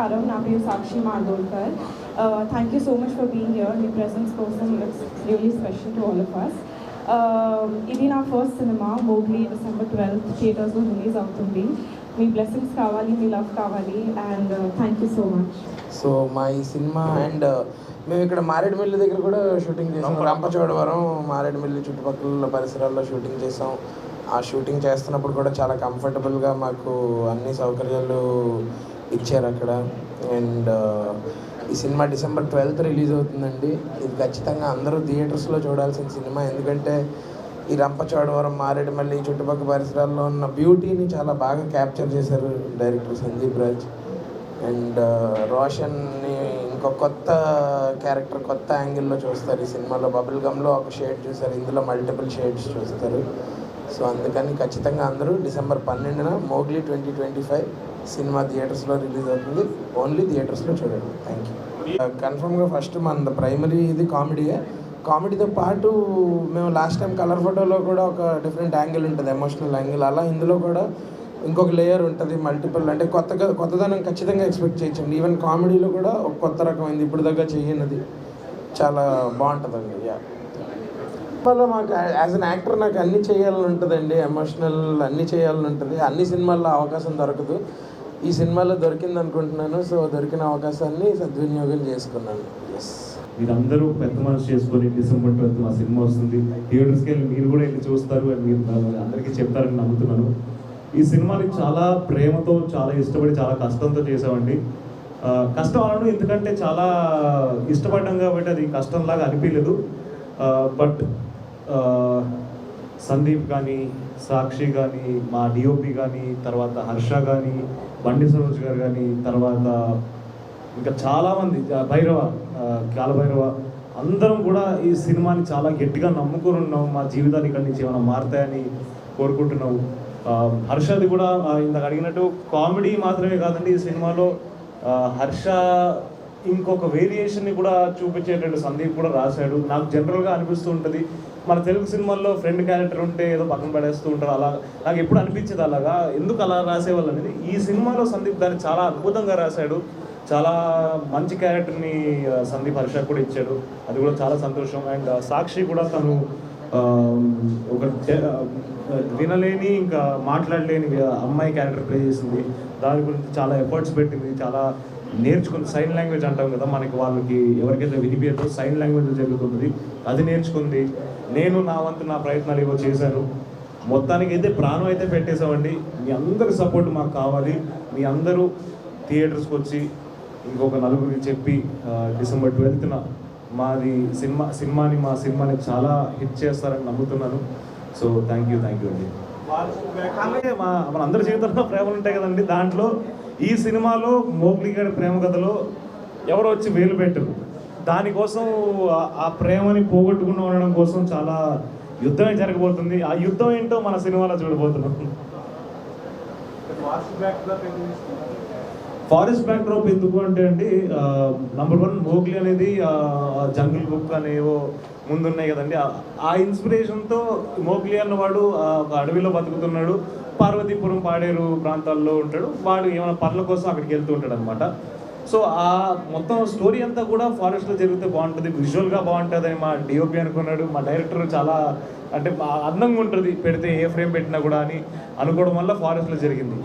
నమస్కారం నా పేరు Sakshi Mardolkar thank you so much for being here me presence కోసం it's really special to all of us ఇది నా first cinema Mowgli December twelfth థియేటర్స్లో release అవుతుంది మీ బ్లెస్సింగ్స్ కావాలి మీ లవ్ కావాలి and thank you so much so మా ఈ సినిమా అండ్ మేము ఇక్కడ మారేడుమిల్లి దగ్గర కూడా షూటింగ్ చేసాం. రంపచోడవరం. మారేడుమిల్లి చుట్టుపక్కల పరిసరాల్లో షూటింగ్ చేసాం. ఆ షూటింగ్ చేస్తున్నప్పుడు కూడా చాలా కంఫర్టబుల్గా మాకు అన్ని సౌకర్యాలు ఇచ్చారు అక్కడ. అండ్ ఈ సినిమా డిసెంబర్ ట్వెల్త్ రిలీజ్ అవుతుందండి. ఇది ఖచ్చితంగా అందరూ థియేటర్స్లో చూడాల్సిన సినిమా. ఎందుకంటే ఈ రంపచోడవరం మారేడుమల్లి చుట్టుపక్కల పరిసరాల్లో ఉన్న బ్యూటీని చాలా బాగా క్యాప్చర్ చేశారు డైరెక్టర్ సందీప్ రాజ్. అండ్ రోషన్ని ఇంకో కొత్త క్యారెక్టర్ కొత్త యాంగిల్లో చూస్తారు. ఈ సినిమాలో బబుల్ గమ్లో ఒక షేడ్ చూస్తారు. ఇందులో మల్టిపుల్ షేడ్స్ చూస్తారు. సో అందుకని ఖచ్చితంగా అందరూ డిసెంబర్ పన్నెండున Mowgli twenty twenty five cinema థియేటర్స్లో రిలీజ్ అవుతుంది. ఓన్లీ థియేటర్స్లో చూడండి. థ్యాంక్ యూ కన్ఫర్మ్గా ఫస్ట్ మన ప్రైమరీ ఇది కామెడీయే కామెడీతో పాటు మేము లాస్ట్ టైం కలర్ ఫోటోలో కూడా ఒక డిఫరెంట్ యాంగిల్ ఉంటుంది ఎమోషనల్ యాంగిల్ అలా ఇందులో కూడా ఇంకొక లేయర్ ఉంటుంది మల్టిపుల్ అంటే కొత్తగా కొత్తదనం ఖచ్చితంగా ఎక్స్పెక్ట్ చేయొచ్చండి ఈవెన్ కామెడీలో కూడా ఒక కొత్త రకమైంది ఇప్పుడు దగ్గర చేయనిది చాలా బాగుంటుందండి యా సినిమాలో మాకు యాజ్ అన్ యాక్టర్ నాకు అన్ని చేయాలని ఉంటుందండి ఎమోషనల్ అన్ని చేయాలని ఉంటుంది. అన్ని సినిమాల్లో అవకాశం దొరకదు. ఈ సినిమాలో దొరికింది అనుకుంటున్నాను సో దొరికిన అవకాశాన్ని సద్వినియోగం చేసుకున్నాను. ఎస్ మీరందరూ పెద్ద మనసు చేసుకొని డిసెంబర్ ట్వెల్త్ మా సినిమా వస్తుంది. థియేటర్స్కి వెళ్ళి మీరు కూడా వెళ్ళి చూస్తారు అని మీరు అందరికీ చెప్తారని నమ్ముతున్నాను. ఈ సినిమాని చాలా ప్రేమతో చాలా ఇష్టపడి చాలా కష్టంతో చేసామండి కష్టం అనడం ఎందుకంటే చాలా ఇష్టపడ్డాం కాబట్టి అది కష్టంలాగా అనిపించలేదు. బట్ సందీప్ కానీ సాక్షి కానీ మా డిఓపి కానీ తర్వాత హర్ష కానీ బండి సరోజ్ గారు కానీ తర్వాత ఇంకా చాలామంది భైరవ కాలభైరవ అందరం కూడా ఈ సినిమాని చాలా గట్టిగా నమ్ముకొని ఉన్నాం మా జీవితాలు ఇక్కడి నుంచి ఏమైనా మారుతాయని కోరుకుంటున్నాం హర్షది కూడా ఇందాక అడిగినట్టు కామెడీ మాత్రమే కాదండి ఈ సినిమాలో. హర్ష ఇంకొక వేరియేషన్ని కూడా చూపించేటట్టు సందీప్ కూడా రాశాడు. నాకు జనరల్గా అనిపిస్తూ ఉంటుంది. మన తెలుగు సినిమాల్లో ఫ్రెండ్ క్యారెక్టర్ ఉంటే ఏదో పక్కన పడేస్తూ ఉంటారు అలా నాకు ఎప్పుడు అనిపించేది అలాగా? ఎందుకు అలా రాసేవాళ్ళు అనేది? ఈ సినిమాలో సందీప్ దాన్ని చాలా అద్భుతంగా రాశాడు. చాలా మంచి క్యారెక్టర్ని సందీప్ హర్ష కూడా ఇచ్చాడు. అది కూడా చాలా సంతోషం. అండ్ సాక్షి కూడా తను ఒక వినలేని ఇంకా మాట్లాడలేని అమ్మాయి క్యారెక్టర్ ప్లే చేసింది. దాని గురించి చాలా ఎఫర్ట్స్ పెట్టింది. చాలా నేర్చుకుంది సైన్ లాంగ్వేజ్ అంటాం కదా మనకి వాళ్ళకి ఎవరికైతే వినిపించదో సైన్ లాంగ్వేజ్ జరుగుతుంది అది నేర్చుకుంది. నేను నా వంతు నా ప్రయత్నాలు ఏవో చేశాను. మొత్తానికి అయితే ప్రాణం అయితే పెట్టేశామండి. మీ అందరి సపోర్ట్ మాకు కావాలి. మీ అందరూ థియేటర్స్కి వచ్చి ఇంకొక నలుగురికి చెప్పి డిసెంబర్ ట్వెల్త్న మాది సినిమా సినిమాని మా సినిమాని చాలా హిట్ చేస్తారని నమ్ముతున్నాను. So thank you thank you అండి. మా మన అందరి జీవితంలో ప్రేమలు ఉంటాయి కదండి. దాంట్లో ఈ సినిమాలో మోగ్లీ గారి ప్రేమ కథలో ఎవరు వచ్చి వేలు పెట్టరు. దానికోసం ఆ- ఆ ప్రేమని పోగొట్టుకుని ఉండడం కోసం చాలా యుద్ధమే జరగబోతుంది. ఆ యుద్ధం ఏంటో మన సినిమాలో చూడబోతున్నాం. ఫారెస్ట్ బ్యాక్ డ్రాప్ ఎందుకు అంటే అండి నంబర్ వన్ మోగ్లీ అనేది జంగిల్ బుక్ అనేవో ముందున్నాయి కదండి. ఆ- ఇన్స్పిరేషన్తో మోగ్లీ అన్నవాడు ఒక అడవిలో బతుకుతున్నాడు. పార్వతీపురం పాడేరు ప్రాంతాల్లో ఉంటాడు. వాడు ఏమైనా పనుల కోసం అక్కడికి వెళ్తూ ఉంటాడు అనమాట సో ఆ మొత్తం స్టోరీ అంతా కూడా ఫారెస్ట్లో జరిగితే బాగుంటుంది. విజువల్గా బాగుంటుంది అని మా డిఓపి అనుకున్నాడు. మా డైరెక్టర్ చాలా అంటే అందంగా ఉంటుంది. పెడితే ఏ ఫ్రేమ్ పెట్టినా కూడా అని అనుకోవడం వల్ల ఫారెస్ట్లో జరిగింది.